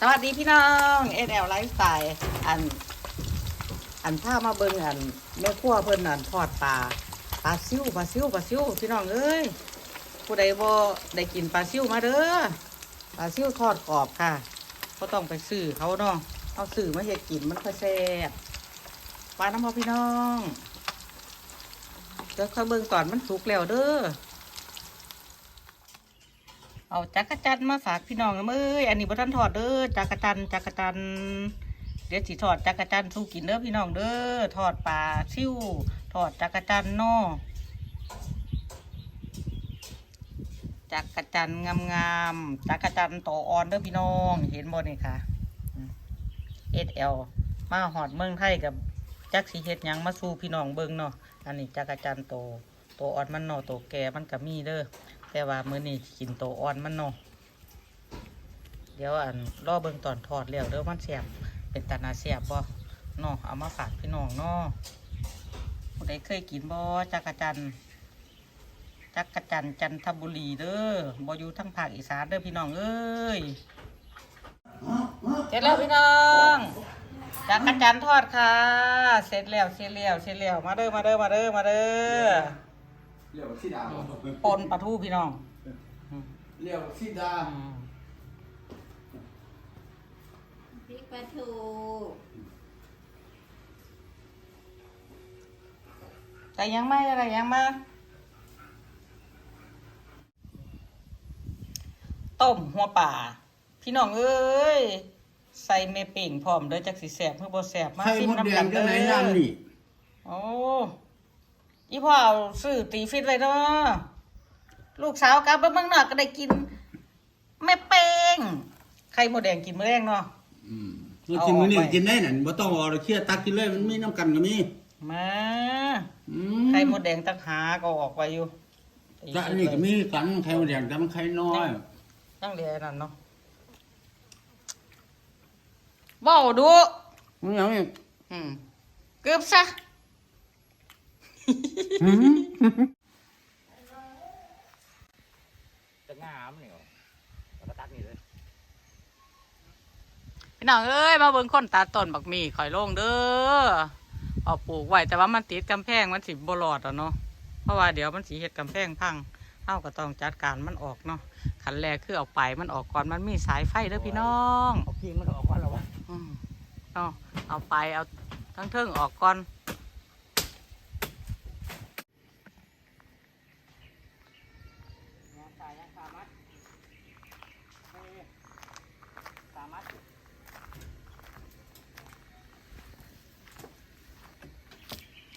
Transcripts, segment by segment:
สวัสดีพี่น้องเอแอลไลฟ์สไตล์อัน อันผ้ามาเบิ่งอันแม่ครัวเพิ่นอันทอดปลาปลาซิ่วปลาซิ่วปลาซิ่วพี่น้องเอ้ยผู้ใดบ่ได้กินปลาซิ่วมาเด้อปลาซิ่วทอดกรอบค่ะก็ต้องไปซื้อเขาเนาะเอาซื้อมาเฮ็ดกินมันค่อยแซ่บปลาน้ำพอพี่น้องเดี๋ยวค่อยเบิ่งก่อนมันสุกแล้วเด้อ เอาจักรจันมาฝากพี่น้องนะเอ้ยอันนี้บ่ทันทอดเด้อจักรจันจักรจันเดี๋ยวสิทอดจักรจันสู้กินเด้อพี่น้องเด้อทอดปลาซิ่วทอดจักรจันนอจักรจันทร์งามจักรจันโตอ่อนเด้อพี่น้อง เห็นบ่นี่ค่ะเอสเอลมาหอดเมืองไทยกับจักสีเฮ็ดยังมาสู่พี่น้องเบิ่งเนาะอันนี้จักรจันโตโตอ่อนมันเนาะโตแก่มันก็มีเด้อ แต่ว่ามื้อนี้กินโตอ่อนมันเนาะเดี๋ยวอันรอเบิ่งตอนทอดแล้วเด้อมันแซ่บเป็นตานาแซ่บบ่เนาะเอามาฝากพี่น้องเนาะผู้ใดเคยกินบ่จักรจันจักรจันจันทบุรีเด้อบ่อยู่ทั้งภาคอีสานเด้อพี่น้องเอ้ยเสร็จแล้วพี่น้องจักรจันทอดค่ะ เสร็จแล้วเสร็จแล้วเสร็จแล้วมาเด้อมาเด้อมาเด้อมาเด้อ เรียกว่าสีดาปนปลาทูพี่น้องเรียกว่าสีดา อืมพริกปลาทูใส่ยังไม่อะไรยังมาต้มหัวป่า พี่น้องเอ้ย ใส่เมเป่งพร้อมเด้อจักสิแสบเพื่อบ่แสบมาไข่ซิมมดแดน้ำกังนจะเด้ไหนอน้ำนี่ โอ้ อีพ่อเอาซื้อตีฟิตไว้เนาะลูกสาวกลับไปเมืองนอกก็ได้กินแม่เป้งไข่หมดแดงกินมื้อแรงเนาะอืมเรากินมื้อนี้กินได้นั่นบ่ต้องเอาเครียดตักกินเลยมันมีน้ำกันก็มีมาอืไข่หมดแดงตั้งหาก็ออกไปอยู่ก็อันนี้ก็มีกันไข่มดแดงแต่มันไข่น้อยตั้งเรียนนั่นเนาะเบ้าดูมันยังอีกอืมเกือบซะ จะงามเนี่ยแล้วก็ตักนี่เลยพี่น้องเอ้ยมาเบิ่งคนตาต้นบักหมี่ข่อยลงเด้อเอาปลูกไว้แต่ว่ามันติดกำแพงมันสิบ่รอดอะเนาะเพราะว่าเดี๋ยวมันสิเฮ็ดกำแพงพังเฮาก็ต้องจัดการมันออกเนาะขั้นแรกคือเอาไปมันออกก่อนมันมีสายไฟเด้อพี่น้องเอาพิงมันออกก่อนแล้ววะอืมเอาเอาไปเอาทั้งเทิงออกก่อน สายยังสามารถสามารถ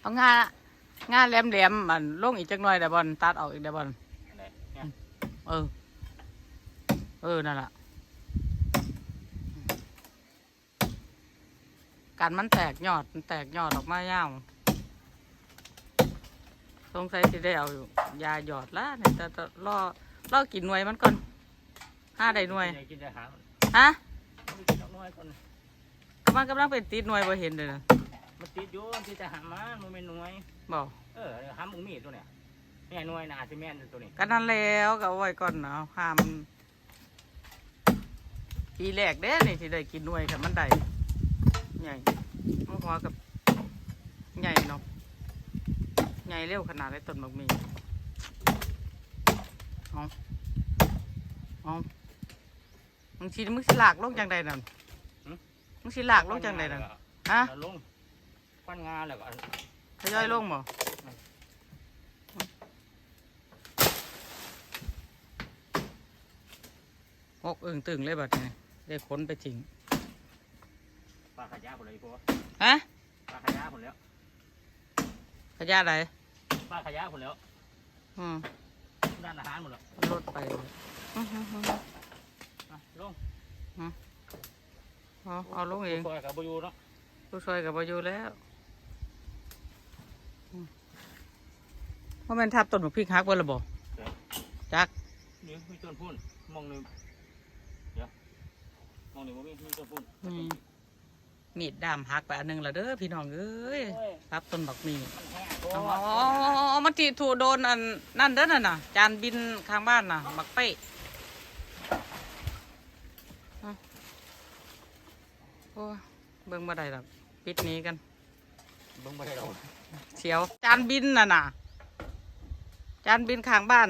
เอางางาแหลมๆมันลงอีกจักหน่อยได้บอลตัดออกอีกได้บอลอะไรเนี่ยเออ เออ นั่นแหละกันมันแตกยอดมันแตกยอดออกมายาวสงสัยจะได้เอายาหยอดละเนี่ยแต่แต่รอรอกินหน่วยมันก่อนห้าได้หน่วยกินจะหาฮะมันกินน้อยคนกำลังกำลังเป็นติดหน่วยบ่เห็นเลยนะ มันติดอยู่ที่จะหามันมันเป็นหน่วย บอกเออหาหมูมีตัวเนี่ยนี่หน่วยนาซีเมนต์ตัวนี้ก็นั่นแล้วก็เอาไว้ก่อนเนาะห้ามนปีแรกเด้นี่ที่ได้กินหน่วยค่ะมันได้ใหญ่มันหัวกับใหญ่เนาะใหญ่เร็วขนาดไอ้ต้นบักมีเอาเอามึงสิมึงสิลากลงจังใดนั่นมึงสิลากลงจังใดนั่นฮะ ลง ฟันงาแล้วก็ทยอยลงบ่หกอึ่งตึงเลยบัดนี้ได้ขนไปทิ้งปลาขยะผลเลยพวกฮะปลาขยะผลแล้วขยะอะไรปลาขยะผลแล้วอืมด้านอาหารหมดแล้วรถไปเลยอื้อหือหือลงเอาเอาลงเองซอยกับบุยูเนาะผู้ช่วยกับประยูแล้วอืม ว่ามันทับต้นบักพริกฮักไว้หรือบ่จักนี่มีต้นพุ่นมองหนึ่งเดี๋ยวมองหนึ่งว่ามีมีต้นพุ่นนี่มีดดามหักไปอันหนึงและเด้อพี่น้องเอ้ยรับต้นบักมีมันแห้งอ๋อมันตีถูโดนอันนั่นเด้อน่ะน่ะ จานบินข้างบ้านน่ะบักเป้โอ้ยเบิ่งบ่ได้ดอกปิดหนี้กันเบิ่งบ่ได้ดอกเสียวจานบินน่ะน่ะ จานบินข้างบ้าน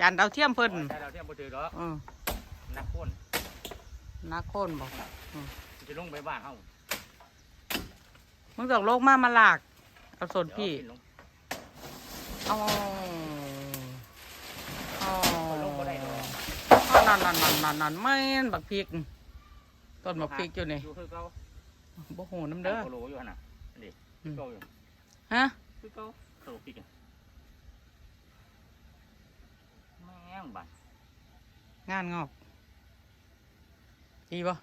จานดาวเทียมเพิ่นแต่เราเทียมบ่ถือดอกเออนักพ่นนักโคนบอกจะลงไปบ้านเฮามึงต้องลงมามาลาก เอาสนพี่เดี๋ยวเอาเอาเอาลงบ่ได้ดอกเอานั่นนั่นนั่นนั่นนั่นไม่นบักพริกต้นบักพริกอยู่นี่อยู่คือเก่าบ่โหน้ำเด้อโคโลอยู่หั่นน่ะอันนี้อืมเก่าอยู่ฮะคือเก่าโคโลปิกอะแม่ง บัดงานงอกดีปะ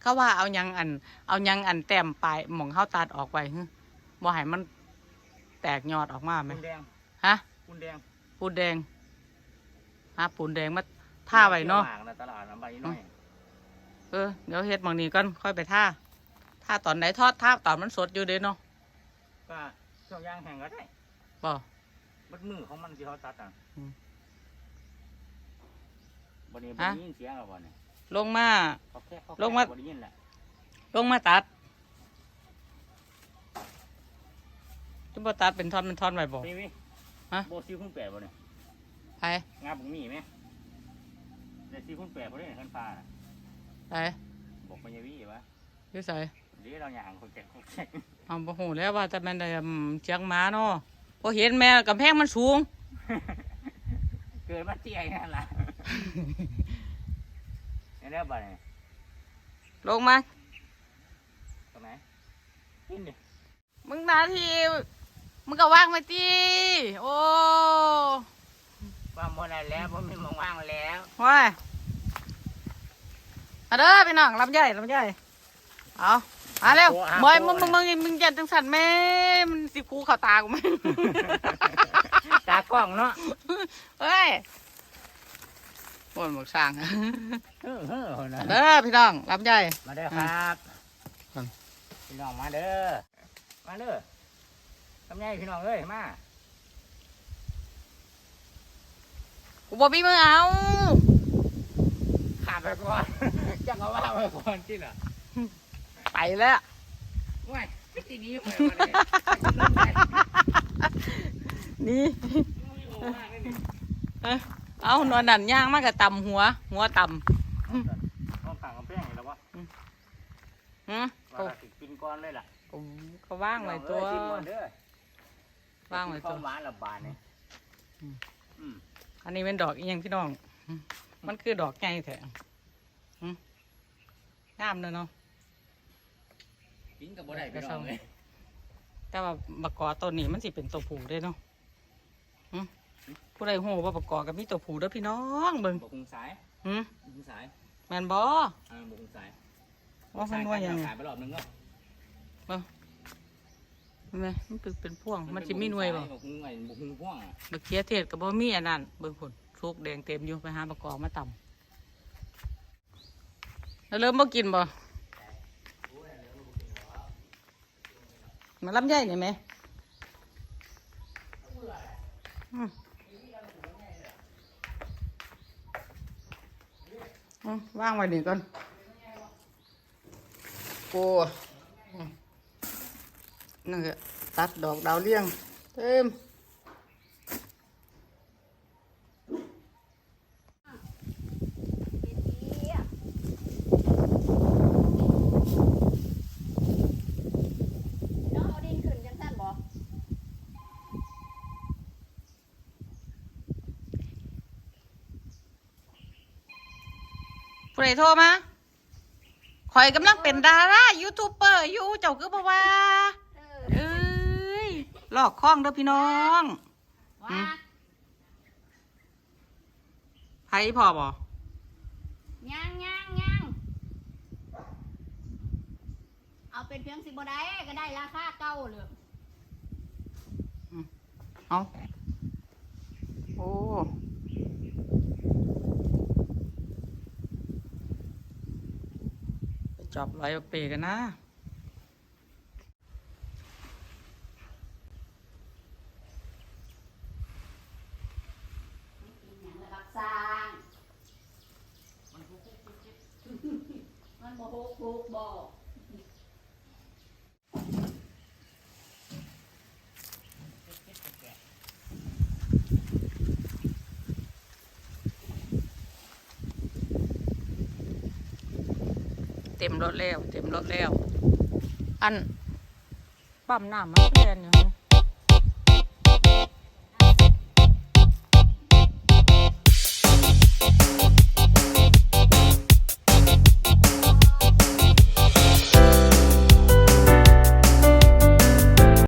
เขาว่าเอายังอัน เอายังอันแต้มปลายหมองเข้าตัดออกไปฮึบ่ให้มันแตกยอดออกมาไหมปูนแดงฮะปูนแดงปูนแดงฮะปูนแดงมาท่าไว้เนาะที่ยวหมกตลาดน้ำใบน้อยเออเดี๋ยวเฮ็ดหมองนี้ก่อนค่อยไปท่าท่าตอนไหนทอดท่าตอนมันสดอยู่เด้เนาะก็ช่วงยางแห้งก็ได้บ่ บัดมือของมันที่เขาตัดอะอืมบัดนี้ฮะบ่ได้ยินเสียงแล้วบ่เนี่ยลงมา เขาแค่เขาลงมาบ่ได้ยินแหละลงมาตัดจุบ่ตัดเป็นท่อนเป็นท่อนไว้บ่พี่วิฮะ โบซิวคุ้งแปดบ่เนี่ยไปงาบุกมีไหมเดี๋ยวซิวคุ้งแปดบ่ได้เนี่ยขันฟ้าน่ะไปบอกปัญญาวีวะอยู่ไสเดี๋ยวเราอย่างคนแก่คนแก่เอาบ่ฮู้แล้วว่าแต่แม่นได้อืมเชียงหมาเนาะ บ่เห็นแม่กำแพงมันสูง เกิดมาเตี้ยนั่นล่ะนี่แล้วบ่เนี่ยลงมาตรงไหนกินดิมึงหนาทีมึงก็ว่างไว้ติโอ้ว่าหมดแล้วบ่มีหมองว่างแล้วว้ายมาเด้อพี่น้องลำใหญ่ลำใหญ่เอา มาเร็วบอยมึงมึงมึงมึงอย่าจังสั่นแม่มันสิคูเข้าตากูมั้ยตากล้องเนาะเฮ้ยบนหมกสร้างเออเออนะเด้อพี่น้องลำใหญ่มาเด้อครับอืมพี่น้องมาเด้อมาเด้อทำไงพี่น้องเอ้ยมากูบอกพี่มึงเอาขาดไปก่อนจังเอาว่าไปก่อนที่ล่ะ ไปแล้วว้ายไม่ตีนี้ไปมาเลยนี่เอานอนนั่นย่างมากกับตำหัว หัวตต้องขังกำแพงเห็นแล้ววะำหืมว่าเราสิกินก้อนเลยล่ะผมก็ว่างไว้ตัวเอ้ยกินก่อนเด้อว่างไว้ควตัวมหวานละบาทเนี่ยอืมอืมอันนี้เป็นดอกอีหยังพี่น้องหืมมันคือดอกไงแท้หืมงามเลยเนาะ กินกับบ่ได้พี่น้องเลยแต่ว่าบกกอต้นนี้มันสิเป็นตัวผูได้เนาะหืมผู้ใดโหว่าบกกอกับมีตัวผูเด้อพี่น้องเบิ่งบกคุงสายหืมบกคุงสายแมนบออ่าบกคุงสายว่าคุณว่ายังไงขายไปรอบนึงเนาะเห็นไหมมันเป็นเป็นพ่วง มันสิมีหน่วยบ่บกคุงไอ้บกคุงพ่วงอะบักเขียเทศกับบ่มีอันนั้นเบิ่งผลสุกแดงเต็มอยู่ไปหาประกอบมาตำแล้วเริ่มบ่กินบ่ มาลำไยหน่อยไหมว่างไว้หนึ่งก่อนกูนั่นก็ตัดดอกดาวเลี้ยง เต็ม น้องเอาดินขึ้นจังซั่นบ่ ผู้ใดโทรมาข่อยกำลังเป็นดารายูทูบเบอร์อยู่เจ้าคือบ่ว่าเอ้ยลอกข้องเด้อพี่น้องว่าอืมไผพอบ่ย่างย่างย่างเอาเป็นเพียงสิบ่ได้ก็ได้ราคาเก่าเลยเอาโอ้ จับร้อยเปกันนะหยังระดับสร้างโมโหครูบอก เต็มรถแล้ว เต็มรถแล้ว อันปั๊มน้ำมันเรียนอยู่